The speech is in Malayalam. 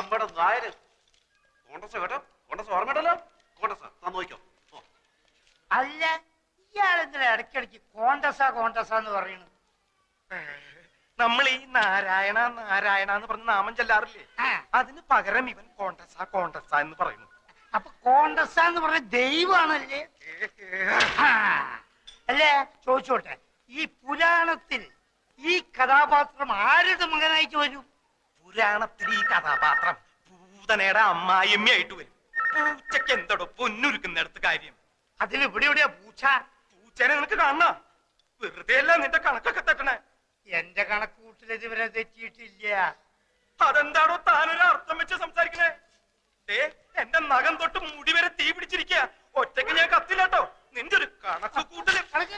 നമ്മുടെ നായര്. കോണ്ടസ കേട്ടോ? കോണ്ടസ ഓർമ്മയുണ്ടല്ലോ കോണ്ടസ താൻ നോക്കിക്കോ. അല്ല ഇയാളെന്തിനാ ഇടയ്ക്കിടയ്ക്ക് കോണ്ടസ എന്ന് പറയുന്നു നമ്മൾ ഈ നാരായണ നാരായണ എന്ന് പറഞ്ഞ നാമം ചെല്ലാറില്ലേ? അതിന് പകരം ഇവൻ കോണ്ടസ കോണ്ടസ എന്ന് പറയുന്നു. അപ്പൊ കോണ്ടസ എന്ന് പറഞ്ഞ ദൈവമാണല്ലേ? അല്ലേ ചോദിച്ചോട്ടെ ഈ പുരാണത്തിൽ ഈ കഥാപാത്രം ആരുടെ മകനായിട്ട് വരും? പുരാണത്തിൽ ഈ കഥാപാത്രം ഭൂതനയുടെ അമ്മായിമ്മയായിട്ട് വരും. പൂച്ചയ്ക്ക് എന്തോടോ പൊന്നുരുക്കുന്നിടത്ത് കാര്യം. അതിൽ ഇവിടെ എവിടെയാ പൂച്ച? പൂച്ചനെ നിനക്ക് കാണണ? വെറുതെ അല്ല നിന്റെ കണക്കൊക്കെ തട്ടണേ. എന്റെ കണക്കൂട്ടിൽ ഇതുവരെ തെറ്റിയിട്ടില്ല. അതെന്താണോ താനൊരു അർത്ഥം വെച്ച് സംസാരിക്കണേ? ഏ എന്റെ നഖം തൊട്ട് മുടി വരെ തീ പിടിച്ചിരിക്ക. ഒറ്റയ്ക്ക് ഞാൻ കത്തില്ലാട്ടോ. നിന്റെ ഒരു കണക്ക് കൂട്ടൽ. കണക്ക്